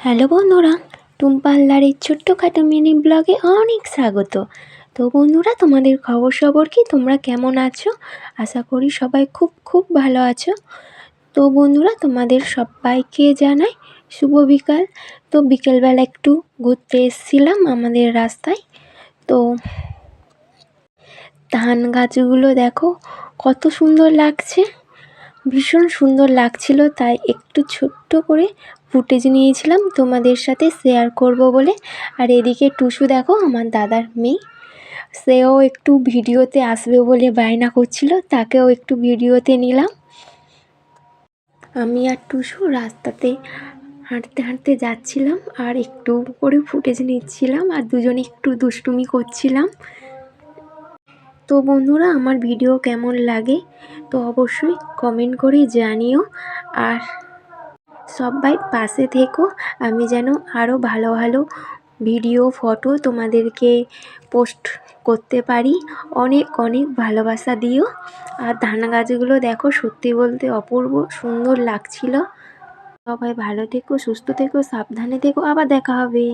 Hello বন্ধুরা, টুম্পাল্লারের ছোট্টখাটো mini ব্লগে অনেক স্বাগত। তো বন্ধুরা, তোমাদের খবর সবর কি? তোমরা কেমন আছো? আশা করি সবাই খুব খুব ভালো আছো। তো বন্ধুরা, তোমাদের সবাইকে জানাই শুভ বিকাল। তো বিকেলবেলা একটু ঘুরতে এসেছিলাম আমাদের রাস্তায়। তো ধান গাছগুলো দেখো, কত সুন্দর লাগছে। ভীষণ সুন্দর লাগছিল, তাই একটু ছোট্ট করে ফুটেজ নিয়েছিলাম তোমাদের সাথে শেয়ার করব বলে। আর এদিকে টুসু দেখো, আমার দাদার মেয়ে। সেও একটু ভিডিওতে আসবে বলে বায়না করছিল, তাকেও একটু ভিডিওতে নিলাম। আমি আর টুসু রাস্তাতে হাঁটতে হাঁটতে যাচ্ছিলাম আর একটু করে ফুটেজ নিচ্ছিলাম আর দুজনে একটু দুষ্টুমি করছিলাম। তো বন্ধুরা, আমার ভিডিও কেমন লাগে তো অবশ্যই কমেন্ট করে জানিও। আর সবাই পাশে থেকো, আমি যেন আরও ভালো ভালো ভিডিও, ফটো তোমাদেরকে পোস্ট করতে পারি। অনেক অনেক ভালোবাসা দিও। আর ধান গাছগুলো দেখো সত্যি বলতে অপূর্ব সুন্দর লাগছিল। সবাই ভালো থেকো, সুস্থ থেকো, সাবধানে থেকো, আবার দেখা হবে।